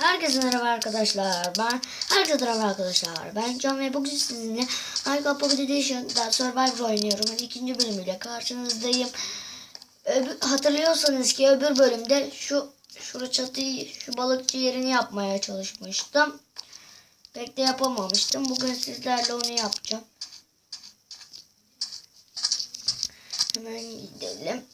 Herkese merhaba arkadaşlar. Ben herkese merhaba arkadaşlar. Ben Can ve bugün sizinle Minecraft Pocket Edition'da Survivor oynuyorum. İkinci bölümüyle karşınızdayım. Öbür, hatırlıyorsanız ki öbür bölümde şu şu çatıyı, şu balıkçı yerini yapmaya çalışmıştım. Pek de yapamamıştım. Bugün sizlerle onu yapacağım. Hemen gidelim.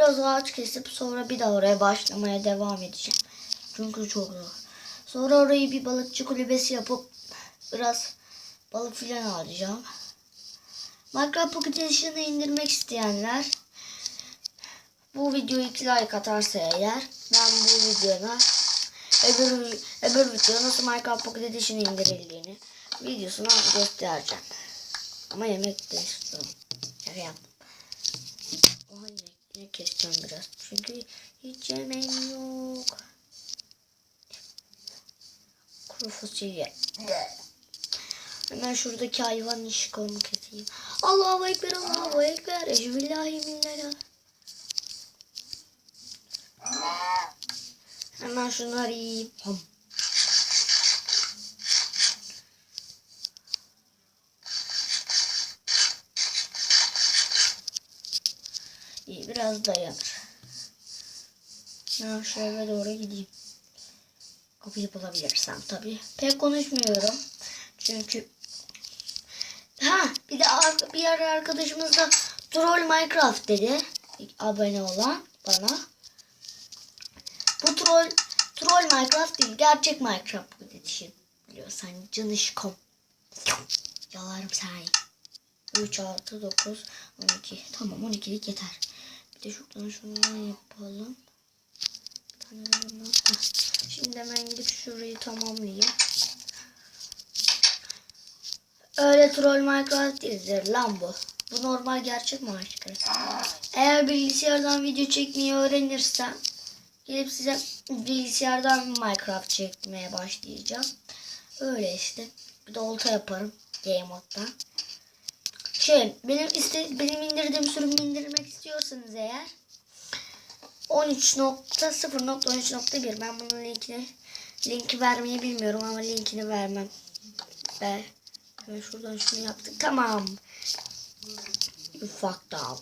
Biraz ağaç kesip sonra bir daha oraya başlamaya devam edeceğim. Çünkü çok zor. Sonra orayı bir balıkçı kulübesi yapıp biraz balık filan alacağım. Minecraft Pocket Edition'ı indirmek isteyenler bu videoyu 2 like atarsa eğer ben bu videoda öbür, öbür videoda nasıl Minecraft Pocket Edition indirildiğini videosunu göstereceğim. Ama yemek de istiyorum. Şaka yaptım. Yine keseceğim biraz. Çünkü hiç yemeğim yok. Kuru fasulye. Hemen şuradaki hayvan işkolunu keseyim. Allahu Ekber, Allahu Ekber. Ecbillahiminallah. Hemen şunları yiyeyim. İyi biraz dayanır. Ben şu doğru gideyim. Kapıyı bulabilirsem tabii. Pek konuşmuyorum. Çünkü ha bir de bir ara arkadaşımız da Troll Minecraft dedi. Abone olan bana. Bu troll troll Minecraft değil. Gerçek Minecraft bu dedi. Biliyorsan canışkom. Yalarım seni. 3 artı 9 12. Tamam 12'lik yeter. Bir de şuradan şundan yapalım. Heh. Şimdi hemen gidip şurayı tamamlayayım. Öyle troll Minecraft değildir lan bu. Bu normal gerçek Minecraft. Eğer bilgisayardan video çekmeyi öğrenirsem gelip size bilgisayardan Minecraft çekmeye başlayacağım. Öyle işte. Bir de olta yaparım game modda. Şey benim iste benim indirdiğim sürümü indirmek istiyorsanız eğer 13.0.13.1 ben bunun linkini linki vermeyi bilmiyorum ama linkini vermem. Ver. Hemen şuradan şunu yaptık. Tamam. Ufak dağ.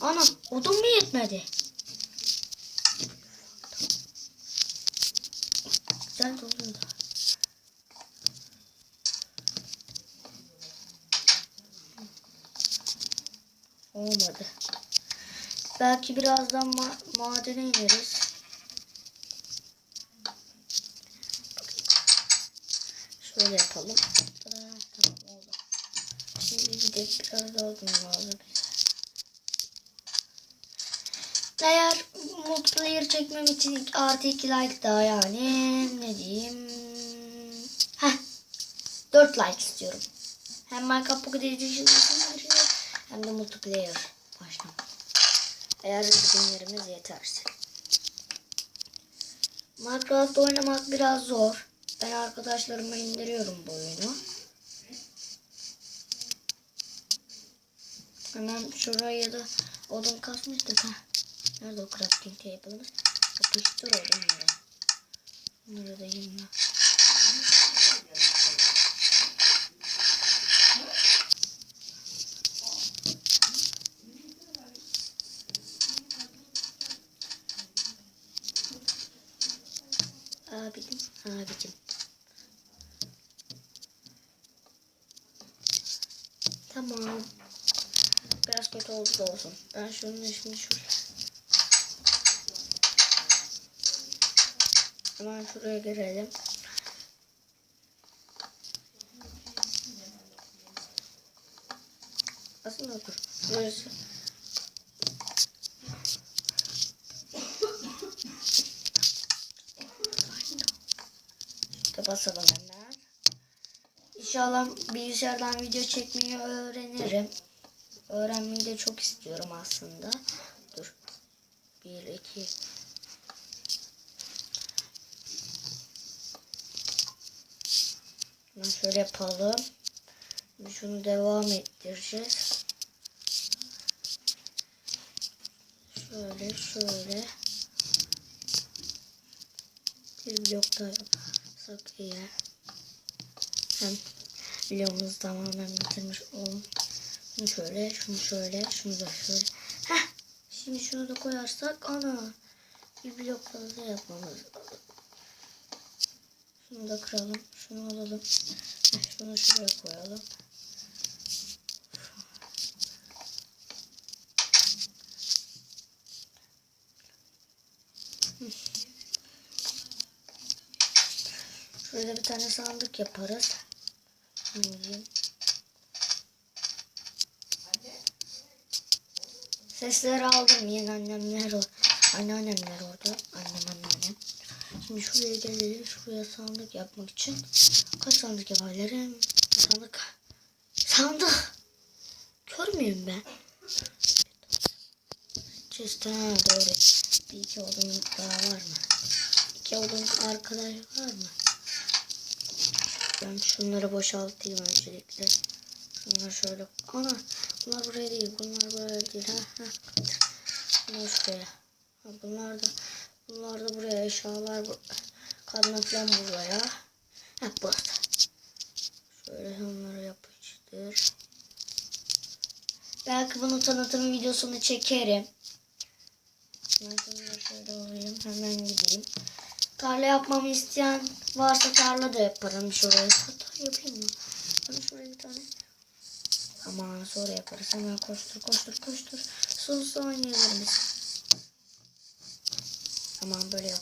Anam odun mu yetmedi? Güzel doluyor da. Olmadı. Belki birazdan ma madene ineriz. Şöyle yapalım. Tada, Tamam oldu. Eğer multiplayer çekmem için artı 2 like daha yani ne diyeyim. Heh. 4 like istiyorum. Hem Minecraft Pocket Edition hem de multiplayer başlam. Eğer günlerimiz yeterse. Minecraft oynamak biraz zor. Ben arkadaşlarıma indiriyorum bu oyunu. Hemen şuraya da odun kasmıştık ha. Nerede o crafting table'ımız? Yapıştır ya. Bunları da yiyeyim Abicim, abicim. Tamam. Kötü oldu da olsun. Ben şunun şimdi şuraya. Hemen şuraya girelim. Aslında dur. Burası. İşte basalım hemen. İnşallah bilgisayardan video çekmeyi öğrenirim. Öğrenmeyi de çok istiyorum aslında. Dur. Bir, iki. Hemen şöyle yapalım. Şunu devam ettireceğiz. Şöyle şöyle. Bir blok daha yapsak iyi. Hem videomuzu tamamen bitirmiş olalım. Şunu şöyle, şunu şöyle, şunu da şöyle. Heh. Şimdi şunu da koyarsak ana. Bir blok fazla yapmamız lazım. Şunu da kıralım. Şunu alalım. Şunu şuraya koyalım. Şurada bir tane sandık yaparız. Şunu Sesleri aldım. Yeni annemler o. Anneannemler orada. Annem anneannem. Şimdi şuraya gelelim. Şuraya sandık yapmak için. Kaç sandık yapabilirim? Sandık. Sandık. Kör müyüm ben? Chest doğru. Bir iki odunluk daha var mı? İki odunluk arkadaş var mı? Ben şunları boşaltayım öncelikle. Bunlar şöyle. Ana bunlar buraya değil. Bunlar buraya değil. Ha. Bunlar şuraya. Bunlar da bunlar da buraya eşyalar bu. Kadına falan buraya. Ha burası. Şöyle onları yapıştır. Belki bunu tanıtım videosunu çekerim. Ben şunları şöyle alayım. Hemen gideyim. Tarla yapmamı isteyen varsa tarla da yaparım şuraya. Hatta yapayım mı? Ben şuraya bir tane. Aman sonra yaparız. Hemen koştur koştur koştur. Son saniyelerimiz. Aman böyle yap.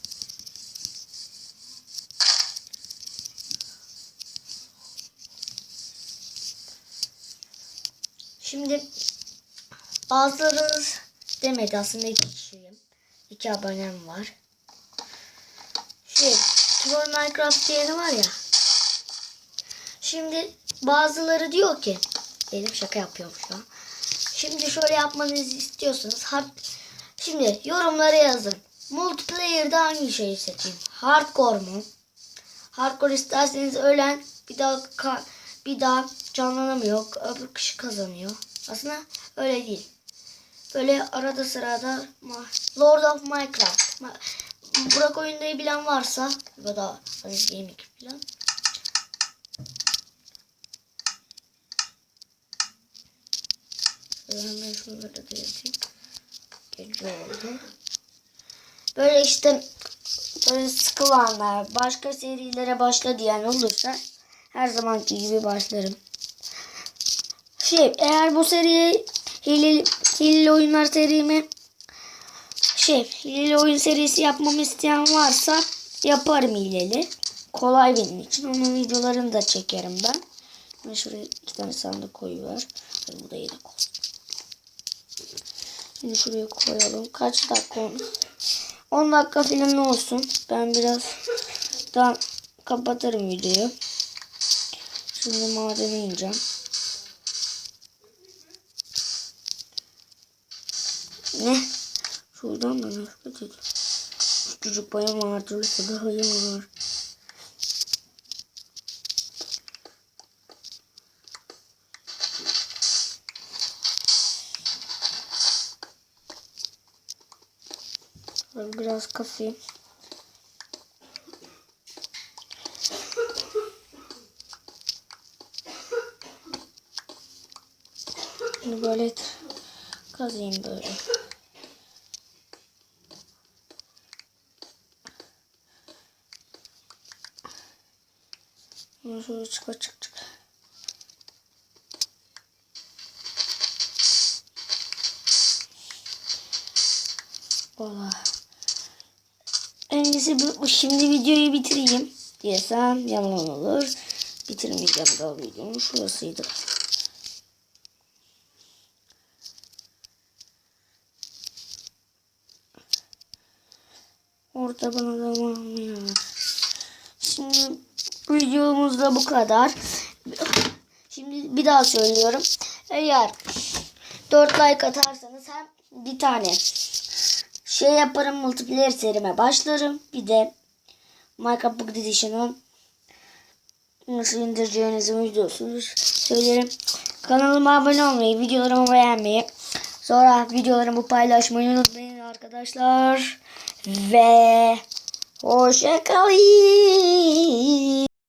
Şimdi bazıları demedi aslında iki kişiyim. İki abonem var. Şey, Troll Minecraft diyeni var ya. Şimdi bazıları diyor ki, benim şaka yapıyorum şu an. Şimdi şöyle yapmanızı istiyorsanız, hard, şimdi yorumlara yazın. Multiplayer'da hangi şeyi seçeyim? Hardcore mu? Hardcore isterseniz ölen bir daha bir daha canlanamıyor. Öbür kişi kazanıyor. Aslında öyle değil. Böyle arada sırada Lord of Minecraft. Burak oyundayı bilen varsa ya da Aziz Gaming bilen. Hemen şunları da yapayım. Gece oldu. Böyle işte böyle sıkılanlar, başka serilere başla diyen olursa her zamanki gibi başlarım. Şey, eğer bu seriye hileli, hileli oyunlar serimi şey, hileli oyun serisi yapmamı isteyen varsa yaparım hileli. Kolay benim için. Onun videolarını da çekerim ben. Ben şuraya iki tane sandık koyuver. Hadi bu da yedek olsun. Şimdi şuraya koyalım. Kaç dakika olmuş? 10 dakika falan olsun. Ben biraz daha kapatırım videoyu. Şimdi madene ineceğim. Ne? Şuradan da nefret ediyorum. Çocuk bayan var. Türlüsü de hayım biraz kasayım. Şimdi böyle kazayım böyle. Bunu şöyle çık çık çık. Valla. İyisi bu, şimdi videoyu bitireyim diyesem yalan olur. Bitirmeyeceğim daha videonun şurasıydı. Orada bana zaman ya. Şimdi videomuz da bu kadar. bir daha söylüyorum. Eğer 4 like atarsanız hem bir tane şey yaparım multiplayer serime başlarım. Bir de Minecraft Pocket Edition'ın nasıl indireceğinizi videosunu söylerim. Kanalıma abone olmayı, videolarımı beğenmeyi, sonra videolarımı paylaşmayı unutmayın arkadaşlar. Ve hoşçakalın.